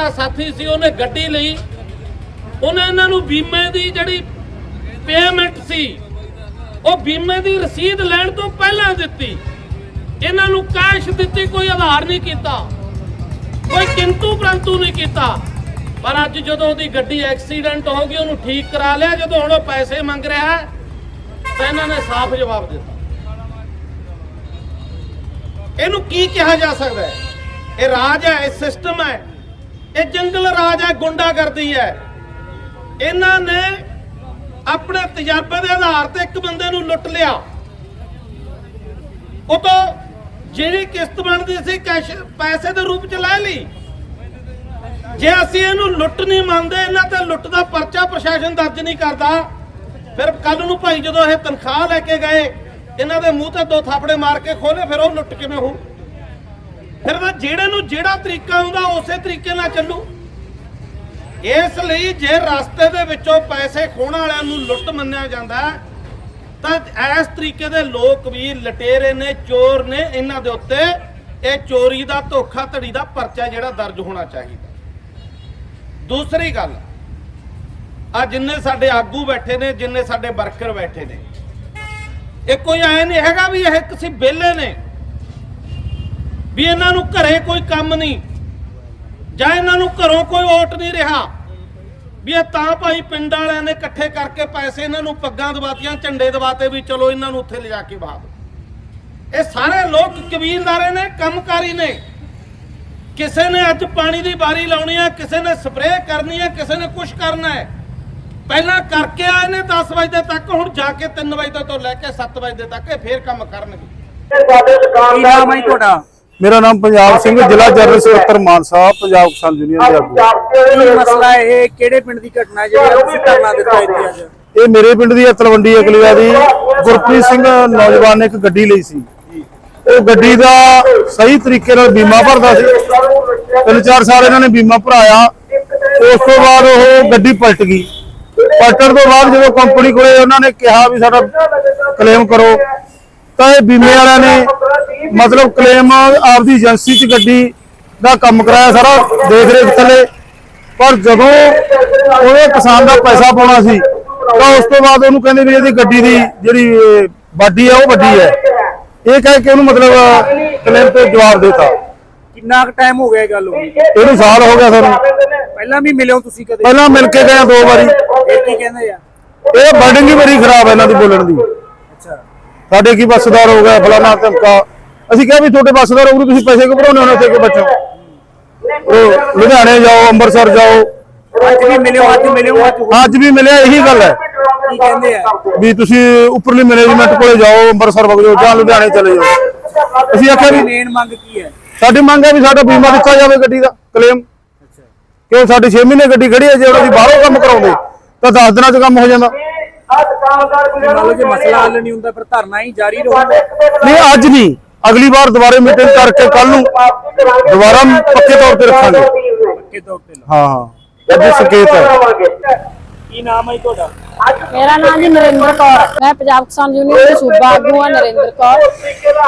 ਸਾਡਾ ਸਾਥੀ ਸੀ ਉਹਨੇ ਗੱਡੀ ਲਈ। ਉਹਨੇ ਇਹਨਾਂ ਨੂੰ ਬੀਮੇ ਦੀ ਜਿਹੜੀ ਪੇਮੈਂਟ ਸੀ ਉਹ ਬੀਮੇ ਦੀ ਰਸੀਦ ਲੈਣ ਤੋਂ ਪਹਿਲਾਂ ਦਿੱਤੀ। ਇਹਨਾਂ ਨੂੰ ਕੈਸ਼ ਦਿੱਤੀ ਕੋਈ ਆਧਾਰ ਨਹੀਂ ਕੀਤਾ। ਕੋਈ ਕਿੰਤੂ ਪ੍ਰੰਤੂ ਨਹੀਂ ਕੀਤਾ। ਪਰ ਅੱਜ ਜਦੋਂ ਉਹਦੀ ਗੱਡੀ ਐਕਸੀਡੈਂਟ ਹੋ ਗਈ ਉਹਨੂੰ ਠੀਕ ਕਰਾ ਲਿਆ ਜਦੋਂ ਹੁਣ ਉਹ ਪੈਸੇ ਮੰਗ ਰਿਹਾ ਹੈ, ਤਾਂ ਇਹਨਾਂ ਨੇ ਸਾਫ਼ ਜਵਾਬ ਦਿੱਤਾ। ਇਹਨੂੰ ਕੀ ਕਿਹਾ ਜਾ ਸਕਦਾ ਹੈ? ਇਹ ਰਾਜ ਹੈ ਇਹ ਸਿਸਟਮ ਹੈ। ਜੰਗਲ ਰਾਜ ਹੈ, ਗੁੰਡਾਗਰਦੀ ਹੈ। ਇਹਨਾਂ ਨੇ ਆਪਣੇ ਤਜਰਬੇ ਦੇ ਆਧਾਰ ਤੇ ਇੱਕ ਬੰਦੇ ਨੂੰ ਲੁੱਟ ਲਿਆ। ਉਹ ਤੋਂ ਜਿਹੜੀ ਕਿਸ਼ਤ ਬਣਦੀ ਸੀ, ਕੈਸ਼ ਪੈਸੇ ਦੇ ਰੂਪ ਚ ਲੈ ਲਈ। ਜੇ ਅਸੀਂ ਇਹਨੂੰ ਲੁੱਟ ਨਹੀਂ ਮੰਨਦੇ, ਇਹਨਾਂ ਤੇ ਲੁੱਟ ਦਾ ਪਰਚਾ ਪ੍ਰਸ਼ਾਸਨ ਦਰਜ ਨਹੀਂ ਕਰਦਾ। ਫਿਰ ਕੱਲ ਨੂੰ ਭਾਈ ਜਦੋਂ ਇਹ ਤਨਖਾਹ ਲੈ ਕੇ ਗਏ, ਇਹਨਾਂ ਦੇ ਮੂੰਹ ਤੇ ਦੋ ਥਾਪੜੇ ਮਾਰ ਕੇ ਖੋਲੇ ਫਿਰ ਉਹ ਲੁੱਟ ਕਿਵੇਂ ਹੋਊ? ਫਿਰ ਤਾਂ ਜਿਹੜੇ ਨੂੰ ਜਿਹੜਾ ਤਰੀਕਾ ਆਉਂਦਾ ਉਸੇ ਤਰੀਕੇ ਨਾਲ ਚੱਲੂ। ਇਸ ਲਈ ਜੇ ਰਸਤੇ ਦੇ ਵਿੱਚੋਂ ਪੈਸੇ ਖੋਣ ਵਾਲਿਆਂ ਨੂੰ ਲੁੱਟ ਮੰਨਿਆ ਜਾਂਦਾ, ਤਾਂ ਇਸ ਤਰੀਕੇ ਦੇ ਲੋਕ ਵੀ ਲਟੇਰੇ ਨੇ, ਚੋਰ ਨੇ, ਇਹਨਾਂ ਦੇ ਉੱਤੇ ਇਹ ਚੋਰੀ ਦਾ ਧੋਖਾ ਧੜੀ ਦਾ ਪਰਚਾ ਜਿਹੜਾ ਦਰਜ ਹੋਣਾ ਚਾਹੀਦਾ। ਦੂਸਰੀ ਗੱਲ ਆ ਜਿੰਨੇ ਸਾਡੇ ਆਗੂ ਬੈਠੇ ਨੇ, ਜਿੰਨੇ ਸਾਡੇ ਵਰਕਰ ਬੈਠੇ ਨੇ, ਇਹ ਕੋਈ ਐ ਨਹੀਂ ਹੈਗਾ ਵੀ ਇਹ ਕਿਸੇ ਬੇਲੇ ਨੇ। ਵੀ ਇਹਨਾਂ ਨੂੰ ਘਰੇ ਕੋਈ ਕੰਮ ਨਹੀਂ ਜਾਂ ਇਹਨਾਂ ਨੂੰ ਘਰੋਂ ਕੋਈ ਓਟ ਨਹੀਂ ਰਿਹਾ ਵੀ ਇਹ ਤਾਂ ਭਾਈ ਪਿੰਡ ਵਾਲਿਆਂ ਨੇ ਇਕੱਠੇ ਕਰਕੇ ਪੈਸੇ ਇਹਨਾਂ ਨੂੰ ਪੱਗਾਂ ਦਵਾਤੀਆਂ ਝੰਡੇ ਦਵਾਤੇ ਵੀ ਚਲੋ ਇਹਨਾਂ ਨੂੰ ਉੱਥੇ ਲਿਜਾ ਕੇ ਬਾਹ ਦਿਓ ਇਹ ਸਾਰੇ ਲੋਕ ਕਬੀਲਦਾਰੇ ਨੇ ਕੰਮਕਾਰੀ ਨੇ। ਕਿਸੇ ਨੇ ਅੱਜ ਪਾਣੀ ਦੀ ਬਾਰੀ ਲਾਉਣੀ ਹੈ ਕਿਸੇ ਨੇ ਸਪਰੇਅ ਕਰਨੀ ਹੈ ਕਿਸੇ ਨੇ ਕੁਝ ਕਰਨਾ ਹੈ। ਪਹਿਲਾਂ ਕਰਕੇ ਆਏ ਨੇ 10 ਵਜੇ ਤੱਕ ਹੁਣ ਜਾ ਕੇ 3 ਵਜੇ ਤੋਂ ਲੈ ਕੇ 7 ਵਜੇ ਤੱਕ ਇਹ ਫੇਰ ਕੰਮ ਕਰਨਗੇ। ਕੀ ਨਾਮ ਹੈ ਜੀ ਤੁਹਾਡਾ? ਮੇਰਾ ਨਾਮ ਪੰਜਾਬ ਸਿੰਘ ਜ਼ਿਲ੍ਹਾ ਜਨਰਲ ਸਕੱਤਰ ਮਾਨਸਾ ਪੰਜਾਬ ਕਿਸਾਨ ਯੂਨੀਅਨ ਦੇ ਆਗੂ। ਕੀ ਮਸਲਾ ਇਹ ਕਿਹੜੇ ਪਿੰਡ ਦੀ ਘਟਨਾ ਹੈ ਜਿਹੜੀ ਤੁਸੀਂ ਧਰਨਾ ਦਿੱਤਾ ਇੱਥੇ ਅੱਜ? ਇਹ ਮੇਰੇ ਪਿੰਡ ਦੀ ਤਲਵੰਡੀ ਅਕਲੀਆ ਦੀ। ਗੁਰਪ੍ਰੀਤ ਸਿੰਘ ਨੌਜਵਾਨ ਨੇ ਇੱਕ ਗੱਡੀ ਲਈ ਸੀ। ਉਹ ਗੱਡੀ ਦਾ ਸਹੀ ਤਰੀਕੇ ਨਾਲ ਬੀਮਾ ਭਰਦਾ ਸੀ। ਤਿੰਨ ਚਾਰ ਸਾਲ ਇਹਨਾਂ ਨੇ ਬੀਮਾ ਭਰਾਇਆ। ਉਸ ਤੋਂ ਬਾਅਦ ਉਹ ਗੱਡੀ ਪਲਟ ਗਈ। ਪਲਟਣ ਤੋਂ ਬਾਅਦ ਜਦੋਂ ਕੰਪਨੀ ਕੋਲੇ ਉਹਨਾਂ ਨੇ ਕਿਹਾ ਵੀ ਸਾਡਾ ਕਲੇਮ ਕਰੋ ਤਾਂ ਇਹ ਬੀਮੇ ਵਾਲਿਆਂ ਨੇ ਮਤਲਬ ਕਲੇਮ ਆਪਦੀ ਏਜੰਸੀ 'ਚ ਗੱਡੀ ਦਾ ਕੰਮ ਕਰਾਇਆ ਸਾਰਾ ਦੇਖ ਰੇਖ ਥੱਲੇ। ਪਰ ਜਦੋਂ ਉਹਨੇ ਕਿਸਾਨ ਦਾ ਪੈਸਾ ਪਾਉਣਾ ਸੀ ਤਾਂ ਉਸ ਤੋਂ ਬਾਅਦ ਉਹਨੂੰ ਕਹਿੰਦੇ ਵੀ ਇਹਦੀ ਗੱਡੀ ਦੀ ਜਿਹੜੀ ਵਾਢੀ ਹੈ ਉਹ ਵੱਡੀ ਹੈ। ਇਹ ਕਹਿ ਕੇ ਉਹਨੂੰ ਮਤਲਬ ਕਲੇਮ ਤੇ ਜਵਾਬ ਦਿੱਤਾ। ਕਿੰਨਾ ਕੁ ਟਾਈਮ ਹੋ ਗਿਆ ਇਹ ਗੱਲ ਹੋ ਗਈ ਇਹਨੂੰ ਸਾਲ ਹੋ ਗਿਆ ਸਾਨੂੰ। ਪਹਿਲਾਂ ਵੀ ਮਿਲੇ ਹੋ ਤੁਸੀਂ ਕਦੇ? ਪਹਿਲਾਂ ਮਿਲ ਕੇ ਗਏ ਦੋ ਵਾਰੀ। ਇਹ ਕੀ ਕਹਿੰਦੇ ਆ? ਇਹ ਵਰਡਿੰਗ ਹੀ ਬੜੀ ਖਰਾਬ ਹੈ ਇਹਨਾਂ ਦੀ ਬੋਲਣ ਦੀ। ਸਾਡੇ ਕੀ ਬੱਸਦਾਰ ਹੋ ਗਿਆ ਫਲਾਣਾ ਧਮਕਾ। ਅਸੀਂ ਕਿਹਾ ਵੀ ਤੁਹਾਡੇ ਬੱਸਦਾਰ ਹੋਊਗੇ ਤੁਸੀਂ ਪੈਸੇ ਕਿਉਂ ਭਰਾਉਣੇ ਹੋਣੇ ਉੱਥੇ ਕਿ ਬੱਚੋ ਉਹ ਲੁਧਿਆਣੇ ਜਾਓ ਅੰਮ੍ਰਿਤਸਰ ਜਾਓ। ਅੱਜ ਵੀ ਮਿਲੇ ਹੋ ਅੱਜ ਮਿਲੇ ਹੋ ਅੱਜ ਵੀ ਮਿਲਿਆ ਇਹੀ ਗੱਲ ਹੈ। ਕੀ ਕਹਿੰਦੇ ਆ? ਵੀ ਤੁਸੀਂ ਉੱਪਰਲੀ ਮੈਨੇਜਮੈਂਟ ਕੋਲੇ ਜਾਓ ਅੰਮ੍ਰਿਤਸਰ ਵਗ ਜਾਓ ਜਾਂ ਲੁਧਿਆਣੇ ਚਲੇ ਜਾਓ। ਅਸੀਂ ਆਖਿਆ ਵੀ ਮੇਨ ਮੰਗ ਕੀ ਹੈ? ਸਾਡੀ ਮੰਗ ਹੈ ਵੀ ਸਾਡਾ ਬੀਮਾ ਦਿੱਤਾ ਜਾਵੇ ਗੱਡੀ ਦਾ ਕਲੇਮ ਕਿਉਂ ਸਾਡੀ 6 ਮਹੀਨੇ ਗੱਡੀ ਖੜੀ ਹੈ ਜੇ ਉਹਨਾਂ ਦੀ ਬਾਹਰੋਂ ਕੰਮ ਕਰਾਉਂਦੇ ਤਾਂ 10 ਦਿਨਾਂ 'ਚ ਕੰਮ ਹੋ ਜਾਂਦਾ। ਮਸਲਾ ਹੱਲ ਨਹੀਂ ਹੁੰਦਾ ਫਿਰ ਧਰਨਾ ਹੀ ਜਾਰੀ ਰਹੂਗਾ। ਨਹੀਂ ਅੱਜ ਨਹੀਂ। ਅਗਲੀ ਵਾਰ ਦੁਬਾਰੇ ਮੀਟਿੰਗ ਕਰਕੇ ਕੱਲ ਨੂੰ ਦੁਬਾਰਾ ਪੱਕੇ ਤੌਰ ਤੇ ਰੱਖਾਂਗੇ। ਪੱਕੇ ਤੌਰ ਤੇ ਹਾਂ ਹਾਂ। ਅੱਜ ਸੰਕੇਤ ਹੈ। ਕੀ ਨਾਮ ਹੈ ਜੀ ਤੁਹਾਡਾ? ਮੇਰਾ ਨਾਮ ਜੀ ਨਰਿੰਦਰ ਕੌਰ ਮੈਂ ਪੰਜਾਬ ਕਿਸਾਨ ਯੂਨੀਅਨ ਦੀ ਸੂਬਾ ਆਗੂ ਹਾਂ ਨਰਿੰਦਰ ਕੌਰ।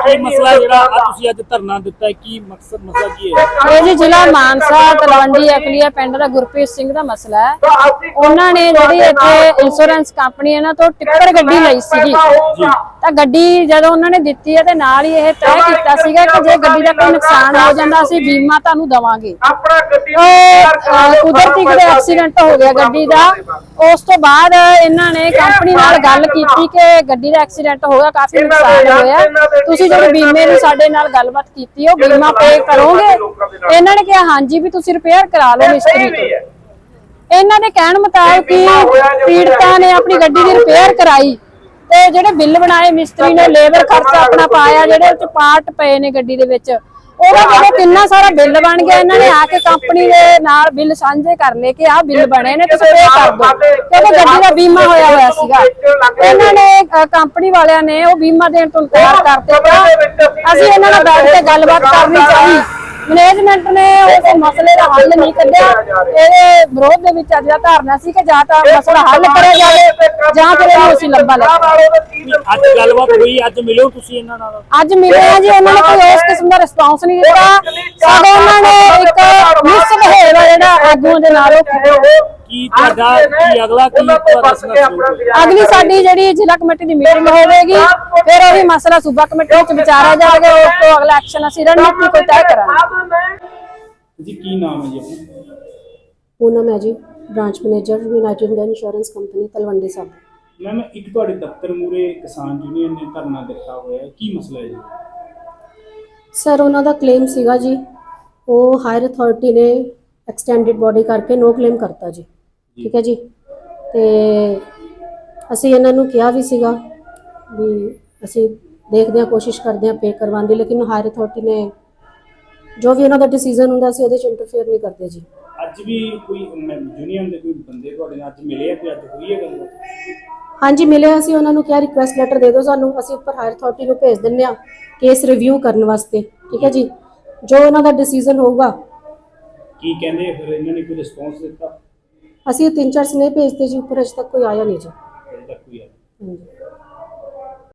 ਕੀ ਮਸਲਾ ਜਿਹੜਾ ਆ ਤੁਸੀਂ ਅੱਜ ਧਰਨਾ ਦਿੱਤਾ ਹੈ? ਕੀ ਮਕਸਦ ਮਸਲਾ ਕੀ ਹੈ? ਇਹ ਜੀ ਜ਼ਿਲ੍ਹਾ ਮਾਨਸਾ ਤਲਵੰਡੀ ਅਕਲੀਆ ਪਿੰਡ ਦਾ ਗੁਰਪ੍ਰੀਤ ਸਿੰਘ ਦਾ ਮਸਲਾ ਹੈ। ਉਹਨਾਂ ਨੇ ਜਿਹੜੀ ਇੱਥੇ ਇੰਸ਼ੋਰੈਂਸ ਕੰਪਨੀ ਇਹਨਾਂ ਤੋਂ ਟਿੱਪਰ ਗੱਡੀ ਲਈ ਸੀਗੀ। ਤਾਂ ਗੱਡੀ ਜਦੋਂ ਉਹਨਾਂ ਨੇ ਦਿੱਤੀ ਹੈ ਤੇ ਨਾਲ ਹੀ ਇਹ ਤੈਅ ਕੀਤਾ ਸੀਗਾ ਕਿ ਜੇ ਗੱਡੀ ਦਾ ਕੋਈ ਨੁਕਸਾਨ ਹੋ ਜਾਂਦਾ ਅਸੀਂ ਬੀਮਾ ਤੁਹਾਨੂੰ ਦਵਾਂਗੇ। ਉਹ ਅਹ, ਕੁਦਰਤੀ ਕਿਤੇ ਐਕਸੀਡੈਂਟ ਹੋ ਗਿਆ ਗੱਡੀ ਦਾ। ਉਸ ਤੋਂ ਬਾਅਦ ਇਹਨਾਂ ਨੇ ਕੰਪਨੀ ਨਾਲ ਗੱਲ ਕੀਤੀ ਕਿ ਗੱਡੀ ਦਾ ਐਕਸੀਡੈਂਟ ਹੋ ਗਿਆ ਕਾਫੀ ਨੁਕਸਾਨ ਹੋਇਆ। ਤੁਸੀਂ ਜਿਹੜੇ ਬੀਮੇ ਦੀ ਸਾਡੇ ਨਾਲ ਗੱਲਬਾਤ ਕੀਤੀ ਉਹ ਬੀਮਾ ਪੇ ਕਰੋਗੇ ਇਹਨਾਂ ਨੇ ਕਿਹਾ ਹਾਂਜੀ ਵੀ ਤੁਸੀਂ ਰਿਪੇਅਰ ਕਰਾ ਲਓ ਮਿਸਤਰੀ ਤੋਂ। ਇਹਨਾਂ ਦੇ ਕਹਿਣ ਮੁਤਾਬਕ ਪੀੜਤਾਂ ਨੇ ਆਪਣੀ ਗੱਡੀ ਦੀ ਰਿਪੇਅਰ ਕਰਾਈ। ਤੇ ਜਿਹੜੇ ਬਿੱਲ ਬਣਾਏ ਮਿਸਤਰੀ ਨੇ ਲੇਬਰ ਖਰਚਾ ਆਪਣਾ ਪਾਇਆ ਜਿਹੜੇ ਉੱਚ ਪਾਰਟ ਪਏ ਨੇ ਗੱਡੀ ਦੇ ਵਿੱਚ ਉਹਦਾ ਜਦੋਂ ਕਿੰਨਾ ਸਾਰਾ ਬਿੱਲ ਬਣ ਗਿਆ ਇਹਨਾਂ ਨੇ ਆ ਕੇ ਕੰਪਨੀ ਦੇ ਨਾਲ ਬਿੱਲ ਸਾਂਝੇ ਕਰ ਲਏ ਕਿ ਆਹ ਬਿੱਲ ਬਣੇ ਨੇ ਤੁਸੀਂ ਪੇ ਕਰ ਦਿਓ। ਕਿਉਂਕਿ ਗੱਡੀ ਦਾ ਬੀਮਾ ਹੋਇਆ ਹੋਇਆ ਸੀਗਾ। ਇਹਨਾਂ ਨੇ ਕੰਪਨੀ ਵਾਲਿਆਂ ਨੇ ਉਹ ਬੀਮਾ ਦੇਣ ਤੋਂ ਇਨਕਾਰ ਕਰ ਦਿੱਤਾ ਅਸੀਂ ਇਹਨਾਂ ਨਾਲ ਬੈਠ ਕੇ ਗੱਲਬਾਤ ਕਰਨੀ ਚਾਹੀ। ਮੈਨੇਜਮੈਂਟ ਨੇ ਉਸ ਮਸਲੇ ਦਾ ਹੱਲ ਨਹੀਂ ਕੱਢਿਆ ਇਹਦੇ ਵਿਰੋਧ ਦੇ ਵਿੱਚ ਅੱਜ ਦਾ ਧਰਨਾ ਸੀ ਕਿ ਜਾਂ ਤਾਂ ਮਸਲਾ ਹੱਲ ਕਰਿਆ ਜਾਵੇ ਜਾਂ ਫਿਰ ਇਹਨੂੰ ਅਸੀਂ ਲੰਬਾ ਲੈ। ਅੱਜ ਗੱਲਬਾਤ ਹੋਈ ਅੱਜ ਮਿਲਿਓ ਤੁਸੀਂ ਇਹਨਾਂ ਨਾਲ ਅੱਜ ਮਿਲੇ ਆ ਜੀ ਉਹਨਾਂ ਨੇ ਕੋਈ ਉਸ ਕਿਸਮ ਦਾ ਰਿਸਪਾਂਸ ਨਹੀਂ ਦਿੱਤਾ ਸਗੋਂ ਉਹਨਾਂ ਨੇ ਇੱਕ ਮਿਸ ਬਿਹੇਵ ਜਿਹੜਾ ਆਗੂਆਂ ਦੇ ਨਾਲ ਉਹ। ਕੀ ਤੁਹਾਡਾ ਕੀ ਅਗਲਾ ਕੀ ਅਗਲੀ ਸਾਡੀ ਜਿਹੜੀ ਜ਼ਿਲ੍ਹਾ ਕਮੇਟੀ ਦੀ ਮੀਟਿੰਗ ਹੋਵੇਗੀ ਫਿਰ ਉਹ ਵੀ ਮਸਲਾ ਸੂਬਾ ਕਮੇਟੀ ਵਿੱਚ ਵਿਚਾਰਿਆ ਜਾਵੇਗਾ ਉਸ ਤੋਂ ਅਗਲਾ ਐਕਸ਼ਨ ਅਸੀਂ ਰਣਨੀਤੀ ਕੋਈ ਤੈਅ ਕਰਾਂਗੇ। ਜੀ ਕੀ ਨਾਮ ਹੈ ਜੀ ਪੂਨਮ ਹੈ ਜੀ branch manager United Indian insurance company Talwandi Sahib. Ma'am ਇੱਕ ਤੁਹਾਡੇ ਦਫ਼ਤਰ ਮੂਰੇ ਕਿਸਾਨ ਯੂਨੀਅਨ ਨੇ ਧਰਨਾ ਦਿੱਤਾ ਹੋਇਆ ਹੈ ਕੀ ਮਸਲਾ ਹੈ ਜੀ? ਸਰ ਉਹਨਾਂ ਦਾ ਕਲੇਮ ਸੀਗਾ ਜੀ ਉਹ ਹਾਇਰ ਅਥਾਰਟੀ ਨੇ ਐਕਸਟੈਂਡਡ ਬੋਡੀ ਕਰਕੇ ਨੋ ਕਲੇਮ ਕਰਤਾ ਜੀ। ਠੀਕ ਹੈ ਜੀ? ਤੇ ਅਸੀਂ ਇਹਨਾਂ ਨੂੰ ਕਿਹਾ ਵੀ ਸੀਗਾ ਵੀ ਅਸੀਂ ਦੇਖਦੇ ਹਾਂ ਕੋਸ਼ਿਸ਼ ਕਰਦੇ ਹਾਂ ਪੇ ਕਰਵਾਉਣ ਦੀ ਲੇਕਿਨ ਹਾਇਰ ਅਥਾਰਟੀ ਨੇ ਜੋ ਵੀ ਉਹਨਾਂ ਦਾ ਡਿਸੀਜਨ ਹੁੰਦਾ ਸੀ ਉਹਦੇ ਚ ਇੰਟਰਫੇਅਰ ਨਹੀਂ ਕਰਦੇ ਜੀ। ਅੱਜ ਵੀ ਕੋਈ ਯੂਨੀਅਨ ਦੇ ਕੋਈ ਬੰਦੇ ਤੁਹਾਡੇ ਨਾਲ ਅੱਜ ਮਿਲੇ ਆ ਕਿ ਅੱਜ ਹੋਈ ਹੈ ਗੱਲਬਾਤ ਹਾਂਜੀ ਮਿਲਿਆ ਅਸੀਂ ਉਹਨਾਂ ਨੂੰ ਕਿਹਾ ਰਿਕੁਐਸਟ ਲੈਟਰ ਦੇ ਦਿਓ ਸਾਨੂੰ ਅਸੀਂ ਉੱਪਰ ਹਾਇਰ ਅਥਾਰਟੀ ਨੂੰ ਭੇਜ ਦਿੰਨੇ ਆ ਕੇਸ ਰਿਵਿਊ ਕਰਨ ਵਾਸਤੇ ਠੀਕ ਹੈ ਜੀ? ਜੋ ਉਹਨਾਂ ਦਾ ਡਿਸੀਜਨ ਹੋਊਗਾ। ਕੀ ਕਹਿੰਦੇ ਫਿਰ ਇਹਨਾਂ ਨੇ ਕੋਈ ਰਿਸਪੌਂਸ ਦਿੱਤਾ? ਅਸੀਂ ਤਿੰਨ ਚਾਰ ਸਨੇਹ ਭੇਜਤੇ ਜੀ ਉੱਪਰ ਅਜੇ ਤੱਕ ਕੋਈ ਆਇਆ ਨਹੀਂ ਜੀ। ਅਜੇ ਤੱਕ ਕੋਈ ਆਇਆ ਹਾਂਜੀ।